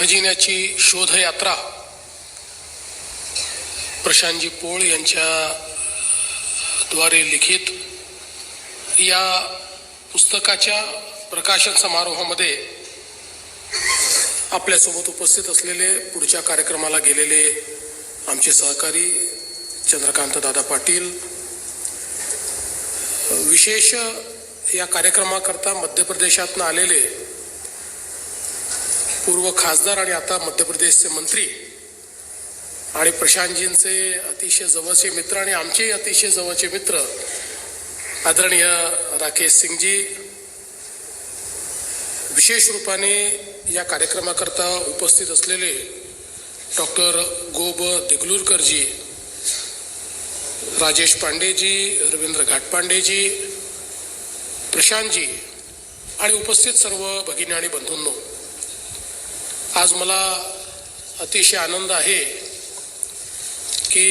खजिन्याची शोधयात्रा. प्रशांतजी पोळ यांच्या द्वारे लिखित या पुस्तकाच्या प्रकाशन समारोहामध्ये आपल्यासोबत उपस्थित असलेले पुढच्या कार्यक्रमाला गेलेले आमचे सहकारी चंद्रकांत दादा पाटील विशेष या कार्यक्रमाकरता मध्य प्रदेशातनं आलेले पूर्व खासदार आणि आता मध्य प्रदेशचे मंत्री आणि प्रशांतजींचे अतिशय जवळचे मित्र आणि आमचेही अतिशय जवळचे मित्र आदरणीय राकेश सिंगजी विशेष रूपाने या कार्यक्रमाकरता उपस्थित असलेले डॉक्टर गोब दिगलूरकरजी राजेश पांडेजी रवींद्र घाटपांडेजी प्रशांतजी आणि उपस्थित सर्व भगिनी आणि बंधूंनो आज मला अतिशय आनंद आहे की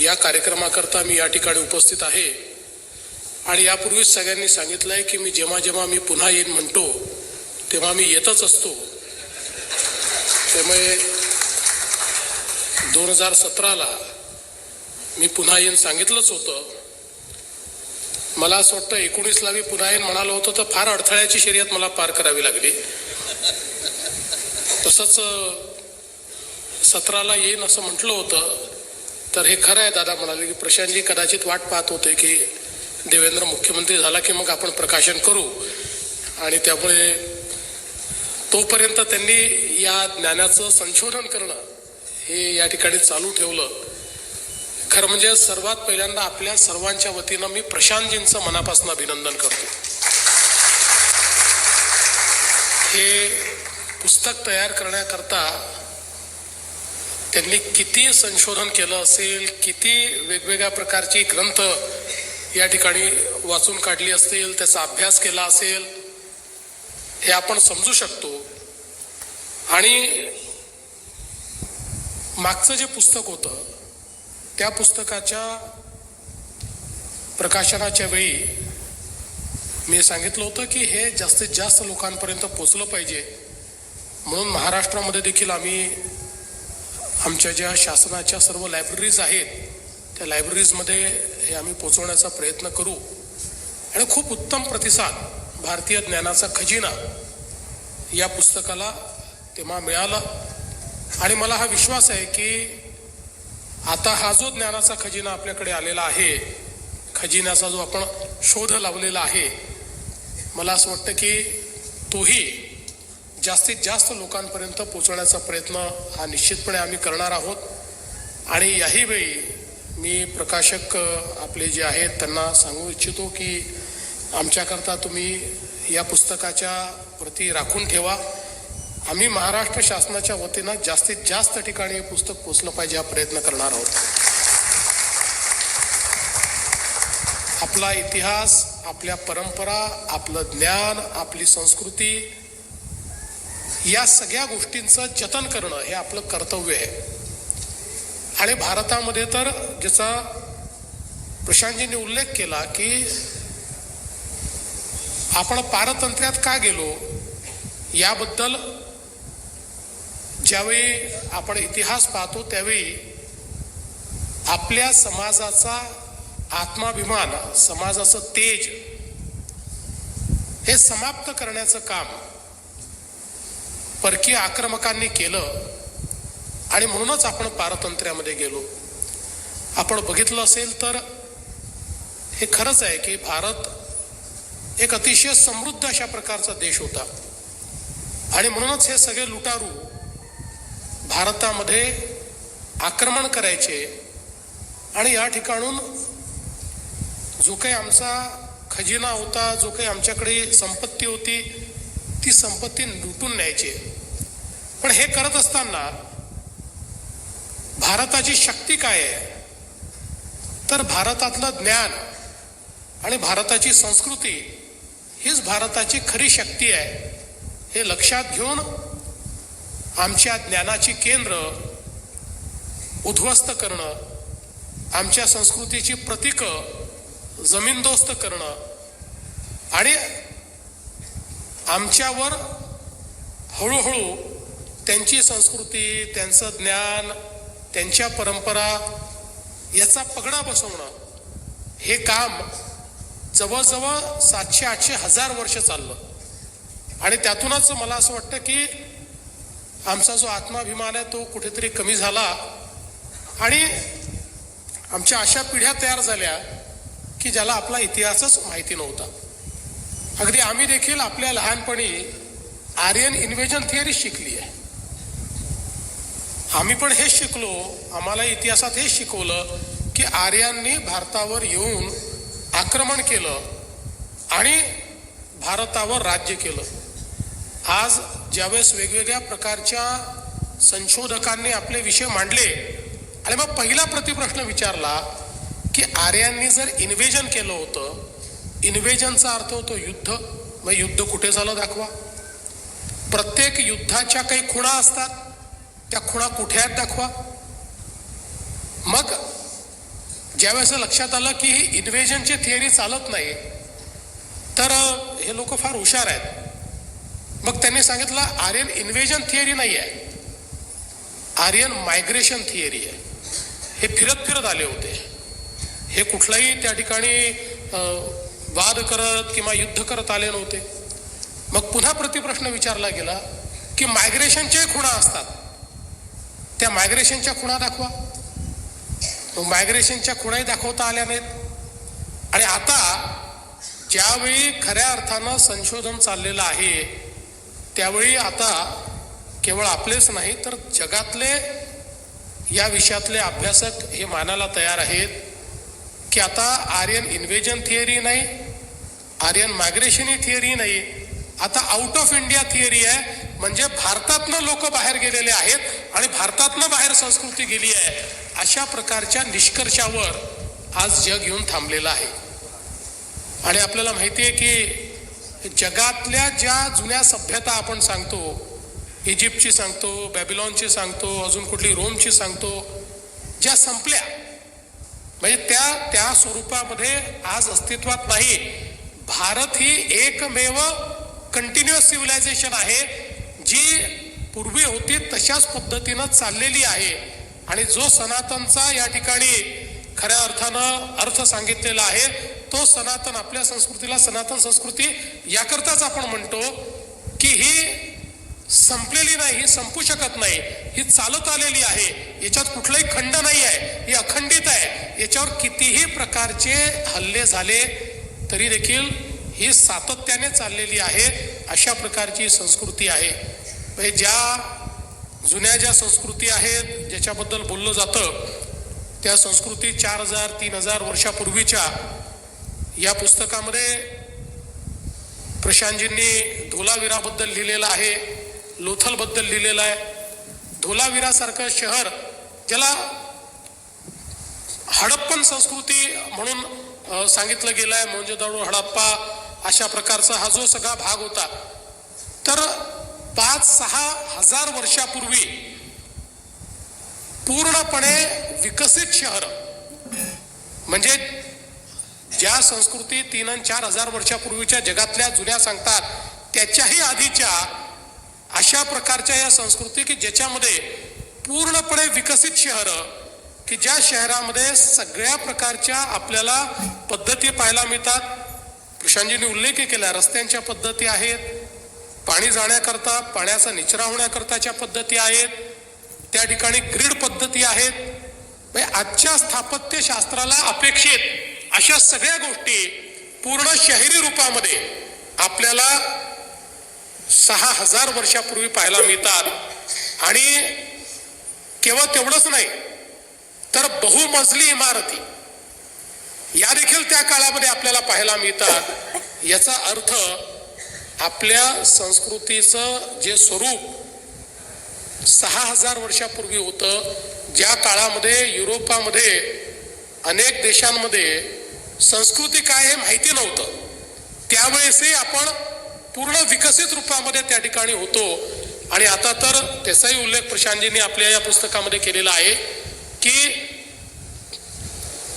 या कार्यक्रमाकरता मी या ठिकाणी उपस्थित आहे. आणि यापूर्वीच सगळ्यांनी सांगितलं आहे की मी जेव्हा जेव्हा मी पुन्हा येईन म्हणतो तेव्हा मी येतच असतो. त्यामुळे दोन हजार सतराला मी पुन्हा येईन सांगितलंच होतं. मला असं वाटतं एकोणीसला मी पुन्हा येईन म्हणालो होतो तर फार अडथळ्याची शर्यत मला पार करावी लागली. तसंच सत्राला येईन असं म्हटलं होतं. तर हे खरं आहे दादा म्हणाले की प्रशांतजी कदाचित वाट पाहत होते की देवेंद्र मुख्यमंत्री झाला की मग आपण प्रकाशन करू. आणि त्यामुळे तोपर्यंत त्यांनी या ज्ञानाचं संशोधन करणं हे या ठिकाणी चालू ठेवलं. खरं म्हणजे सर्वात पहिल्यांदा आपल्या सर्वांच्या वतीनं मी प्रशांतजींचं मनापासून अभिनंदन करतो. हे पुस्तक तयार करण्याकरता त्यांनी किती संशोधन केलं असेल किती वेगवेगळ्या प्रकारची ग्रंथ या ठिकाणी वाचून काढली असतील त्याचा अभ्यास केला असेल हे आपण समजू शकतो. आणि मागचं जे पुस्तक होतं त्या पुस्तकाच्या प्रकाशनाच्या वेळी मी सांगितलं होतं की हे जास्तीत जास्त लोकांपर्यंत पोचलं पाहिजे. म्हणून महाराष्ट्रामध्ये देखील आम्ही आमच्या ज्या शासनाच्या सर्व लायब्ररीज आहेत त्या लायब्ररीजमध्ये हे आम्ही पोचवण्याचा प्रयत्न करू. आणि खूप उत्तम प्रतिसाद भारतीय ज्ञानाचा खजिना या पुस्तकाला तेव्हा मिळाला. आणि मला हा विश्वास आहे की आता हा जो ज्ञानाचा खजिना आपल्याकडे आलेला आहे खजिन्याचा जो आपण शोध लावलेला आहे मला असं वाटतं की तोही जास्तीत जास्त लोकांपर्यंत पोचवण्याचा प्रयत्न हा निश्चितपणे आम्ही करणार आहोत. आणि याही वेळी मी प्रकाशक आपले जे आहेत त्यांना सांगू इच्छितो की आमच्याकरता तुम्ही या पुस्तकाच्या प्रती राखून ठेवा. आम्ही महाराष्ट्र शासनाच्या वतीनं जास्तीत जास्त ठिकाणी हे पुस्तक पोचलं पाहिजे हा प्रयत्न करणार आहोत. आपला इतिहास आपल्या परंपरा आपलं ज्ञान आपली संस्कृती या सगळ्या गोष्टींचं जतन करणं हे आपलं कर्तव्य आहे. आणि भारतामध्ये तर ज्याचा प्रशांतजींनी उल्लेख केला की आपण पारतंत्र्यात का गेलो याबद्दल ज्यावेळी आपण इतिहास पाहतो त्यावेळी आपल्या समाजाचा आत्माभिमान समाजाचं तेज हे समाप्त करण्याचं काम परकीय आक्रमकांनी केलं आणि म्हणूनच आपण पारतंत्र्यामध्ये गेलो. आपण बघितलं असेल तर हे खरंच आहे की भारत एक अतिशय समृद्ध अशा प्रकारचा देश होता. आणि म्हणूनच हे सगळे लुटारू भारतामध्ये आक्रमण करायचे आणि या ठिकाणून जो काही आमचा खजिना होता जो काही आमच्याकडे संपत्ती होती ती संपत्ती लुटून न्यायची. पण हे करत असताना भारताची शक्ती काय आहे? तर भारतातलं ज्ञान आणि भारताची संस्कृती हीच भारताची खरी शक्ती आहे. हे लक्षात घेऊन आमच्या ज्ञानाची केंद्र उद्ध्वस्त करणं आमच्या संस्कृतीची प्रतीकं जमीनदोस्त करणं आणि आमच्यावर हळूहळू त्यांची संस्कृती त्यांचं ज्ञान त्यांच्या परंपरा याचा पगडा बसवणं हे काम जवळजवळ सातशे आठशे हजार वर्ष चाललं. आणि त्यातूनच मला असं वाटतं की आमचा जो आत्माभिमान आहे तो कुठेतरी कमी झाला. आणि आमच्या अशा पिढ्या तयार झाल्या की ज्याला आपला इतिहासच माहिती नव्हता. अगदी आम्ही देखील आपल्या लहानपणी आर्यन इन्व्हेजन थिअरी शिकली आहे आम्ही पण हेच शिकलो. आम्हाला इतिहासात हेच शिकवलं की आर्यांनी भारतावर येऊन आक्रमण केलं आणि भारतावर राज्य केलं. आज ज्यावेळेस वेगवेगळ्या प्रकारच्या संशोधकांनी आपले विषय मांडले आणि मग पहिला प्रतिप्रश्न विचारला की आर्यांनी जर इन्व्हेजन केलं होतं इन्व्हेजनचा अर्थ होतो युद्ध. मग युद्ध कुठे झालं दाखवा. प्रत्येक युद्धाच्या काही खुणा असतात. त्या खुणा कुठे आहेत दाखवा. मग ज्यावेळेस लक्षात आलं की ही इन्व्हेजनची थिअरी चालत नाही तर हे लोक फार हुशार आहेत. मग त्यांनी सांगितलं आर्यन इन्व्हेजन थिअरी नाही आहे. आर्यन मायग्रेशन थिअरी आहे. हे फिरत फिरत आले होते. हे कुठलाही त्या ठिकाणी वाद करत किंवा युद्ध करत आले नव्हते. मग पुन्हा प्रतिप्रश्न विचारला गेला की मायग्रेशनचे खुणा असतात. त्या मायग्रेशनच्या खुणा दाखवा. तो मायग्रेशनच्या खुणाही दाखवता आल्या नाहीत. आणि आता ज्यावेळी खऱ्या अर्थानं संशोधन चाललेलं आहे त्यावेळी आता केवळ आपलेच नाही तर जगातले या विषयातले अभ्यासक हे मानायला तयार आहेत की आता आर्यन इन्व्हेजन थिअरी नाही आर्यन मायग्रेशन ही थिअरी नाही आता आउट ऑफ इंडिया थिअरी आहे. म्हणजे भारतातनं लोक बाहेर गेलेले आहेत आणि भारतातनं बाहेर संस्कृती गेली आहे. अशा प्रकारच्या निष्कर्षावर आज जग येऊन थांबलेलं आहे. आणि आपल्याला माहिती आहे की जगातल्या ज्या जुन्या सभ्यता आपण सांगतो इजिप्तची सांगतो बॅबिलॉनची सांगतो अजून कुठली रोमची सांगतो ज्या संपल्या म्हणजे त्या त्या स्वरूपामध्ये आज अस्तित्वात नाही. भारत ही एकमेव कंटिन्युअस सिव्हिलायझेशन आहे जी पूर्वी होती तशाच पद्धतीनं चाललेली आहे. आणि जो सनातनचा या ठिकाणी खऱ्या अर्थानं अर्थ सांगितलेला आहे तो सनातन आपल्या संस्कृतीला सनातन संस्कृती याकरताच आपण म्हणतो की ही संपलेली नाही ही संपू शकत नाही ही चालत आलेली आहे. याच्यात कुठलाही खंड नाही आहे ही अखंडित आहे. याच्यावर कितीही प्रकारचे हल्ले झाले तरी देखील ही सातत्याने चाललेली आहे अशा प्रकारची संस्कृती आहे. म्हणजे ज्या जुन्या ज्या संस्कृती आहेत ज्याच्याबद्दल बोललं जातं त्या संस्कृती चार हजार तीन हजार वर्षापूर्वीच्या या पुस्तकामध्ये प्रशांतजींनी धोलावीराबद्दल लिहिलेलं आहे लोथलबद्दल लिहिलेलं आहे. धोलावीरासारखं शहर ज्याला हडप्पन संस्कृती म्हणून सांगितलं गेलं आहे मोंजोदाडो हडप्पा अशा प्रकारचा हा जो सगळा भाग होता. तर पाच सहा हजार वर्षापूर्वी पूर्णपणे विकसित शहर म्हणजे ज्या संस्कृती तीन आणि चार हजार वर्षापूर्वीच्या जगातल्या जुन्या सांगतात त्याच्याही आधीच्या अशा प्रकारच्या या संस्कृती की ज्याच्यामध्ये पूर्णपणे विकसित शहरं की ज्या शहरामध्ये सगळ्या प्रकारच्या आपल्याला पद्धती पाहायला मिळतात प्रशांतजींनी उल्लेख केला रस्त्यांच्या पद्धती आहेत पाणी जाण्याकरता पाण्याचा निचरा होण्याकरताच्या पद्धती आहेत त्या ठिकाणी ग्रीड पद्धती आहेत. म्हणजे आजच्या स्थापत्यशास्त्राला अपेक्षित अशा सगळ्या गोष्टी पूर्ण शहरी रूपामध्ये आपल्याला सहा हजार वर्षापूर्वी पाहायला मिळतात. आणि केवळ तेवढंच नाही तर बहुमजली इमारती या देखील त्या काळामध्ये आपल्याला पाहायला मिळतात. याचा अर्थ आपल्या संस्कृतीचं जे स्वरूप सहा हजार वर्षापूर्वी होतं ज्या काळामध्ये युरोपामध्ये अनेक देशांमध्ये संस्कृती काय हे माहिती नव्हतं. त्यावेळेसही आपण पूर्ण विकसित रूपामध्ये त्या ठिकाणी होतो. आणि आता तर त्याचाही उल्लेख प्रशांतजींनी आपल्या या पुस्तकामध्ये केलेला आहे की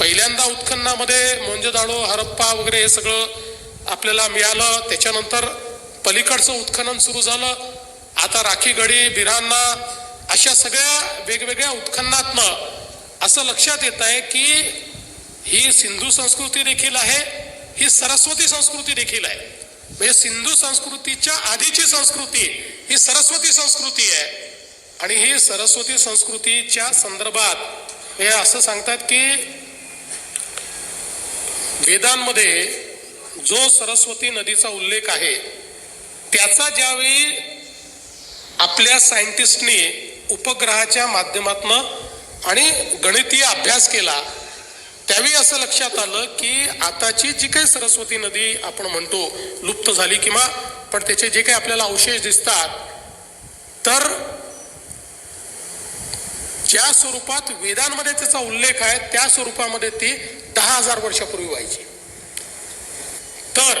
पहिल्यांदा उत्खननामध्ये मोंजदाडो हरप्पा वगैरे हे सगळं आपल्याला मिळालं. त्याच्यानंतर पलीकडचं उत्खनन सुरू झालं. आता राखीगडी बिरांना अशा सगळ्या वेगवेगळ्या उत्खननातनं असं लक्षात येत आहे की ही सिंधू संस्कृती देखील आहे ही सरस्वती संस्कृती देखील आहे. म्हणजे सिंधू संस्कृतीच्या आधीची संस्कृती ही सरस्वती संस्कृती आहे. आणि ही सरस्वती संस्कृतीच्या संदर्भात हे असं सांगतात की वेदांमध्ये जो सरस्वती नदीचा उल्लेख आहे त्याचा ज्यावेळी आपल्या सायंटिस्टनी उपग्रहाच्या माध्यमातनं आणि गणितीय अभ्यास केला त्यावेळी असं लक्षात आलं की आताची जी काही सरस्वती नदी आपण म्हणतो लुप्त झाली किंवा पण त्याचे जे काही आपल्याला अवशेष दिसतात तर ज्या स्वरूपात वेदांमध्ये त्याचा उल्लेख आहे त्या स्वरूपामध्ये ती दहा हजार वर्षापूर्वी व्हायची. तर